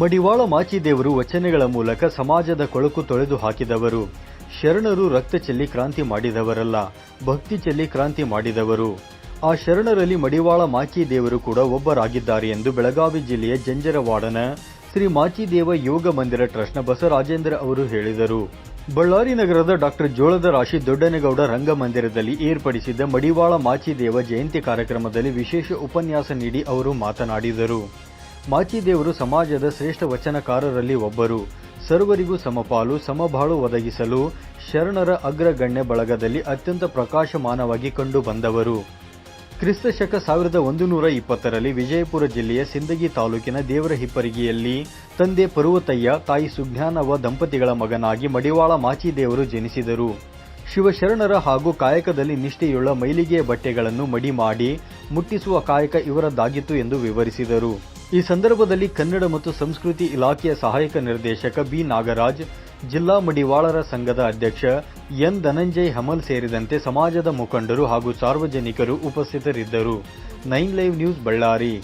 ಮಡಿವಾಳ ಮಾಚಿದೇವರು ವಚನೆಗಳ ಮೂಲಕ ಸಮಾಜದ ಕೊಳಕು ತೊಳೆದು ಹಾಕಿದವರು. ಶರಣರು ರಕ್ತ ಚೆಲ್ಲಿ ಕ್ರಾಂತಿ ಮಾಡಿದವರಲ್ಲ, ಭಕ್ತಿ ಚೆಲ್ಲಿ ಕ್ರಾಂತಿ ಮಾಡಿದವರು. ಆ ಶರಣರಲ್ಲಿ ಮಡಿವಾಳ ಮಾಚಿದೇವರು ಕೂಡ ಒಬ್ಬರಾಗಿದ್ದಾರೆ ಎಂದು ಬೆಳಗಾವಿ ಜಿಲ್ಲೆಯ ಜಂಜರವಾಡನ ಶ್ರೀ ಮಾಚಿದೇವ ಯೋಗ ಮಂದಿರ ಟ್ರಸ್ಟ್ನ ಬಸವರಾಜೇಂದ್ರ ಅವರು ಹೇಳಿದರು. ಬಳ್ಳಾರಿ ನಗರದ ಡಾಕ್ಟರ್ ಜೋಳದ ರಾಶಿ ದೊಡ್ಡನಗೌಡ ರಂಗಮಂದಿರದಲ್ಲಿ ಏರ್ಪಡಿಸಿದ್ದ ಮಡಿವಾಳ ಮಾಚಿದೇವ ಜಯಂತಿ ಕಾರ್ಯಕ್ರಮದಲ್ಲಿ ವಿಶೇಷ ಉಪನ್ಯಾಸ ನೀಡಿ ಅವರು ಮಾತನಾಡಿದರು. ಮಾಚಿದೇವರು ಸಮಾಜದ ಶ್ರೇಷ್ಠ ವಚನಕಾರರಲ್ಲಿ ಒಬ್ಬರು. ಸರ್ವರಿಗೂ ಸಮಪಾಲು, ಸಮಬಾಳು ಒದಗಿಸಲು ಶರಣರ ಅಗ್ರಗಣ್ಯ ಬಳಗದಲ್ಲಿ ಅತ್ಯಂತ ಪ್ರಕಾಶಮಾನವಾಗಿ ಕಂಡು ಬಂದವರು. ಕ್ರಿಸ್ತ ಶಕ ಸಾವಿರದ ಒಂದುನೂರ ಇಪ್ಪತ್ತರಲ್ಲಿ ವಿಜಯಪುರ ಜಿಲ್ಲೆಯ ಸಿಂದಗಿ ತಾಲೂಕಿನ ದೇವರ ಹಿಪ್ಪರಿಗೆಯಲ್ಲಿ ತಂದೆ ಪರ್ವತಯ್ಯ, ತಾಯಿ ಸುಜ್ಞಾನವ ದಂಪತಿಗಳ ಮಗನಾಗಿ ಮಡಿವಾಳ ಮಾಚಿದೇವರು ಜನಿಸಿದರು. ಶಿವಶರಣರ ಹಾಗೂ ಕಾಯಕದಲ್ಲಿ ನಿಷ್ಠೆಯುಳ್ಳ ಮೈಲಿಗೆಯ ಬಟ್ಟೆಗಳನ್ನು ಮಡಿ ಮಾಡಿ ಮುಟ್ಟಿಸುವ ಕಾಯಕ ಇವರದ್ದಾಗಿತ್ತು ಎಂದು ವಿವರಿಸಿದರು. ಈ ಸಂದರ್ಭದಲ್ಲಿ ಕನ್ನಡ ಮತ್ತು ಸಂಸ್ಕೃತಿ ಇಲಾಖೆಯ ಸಹಾಯಕ ನಿರ್ದೇಶಕ ಬಿ ನಾಗರಾಜ್, ಜಿಲ್ಲಾ ಮಡಿವಾಳರ ಸಂಘದ ಅಧ್ಯಕ್ಷ ಎನ್ ಧನಂಜಯ್ ಹಮಲ್ ಸೇರಿದಂತೆ ಸಮಾಜದ ಮುಖಂಡರು ಹಾಗೂ ಸಾರ್ವಜನಿಕರು ಉಪಸ್ಥಿತರಿದ್ದರು. Nine live news Ballari.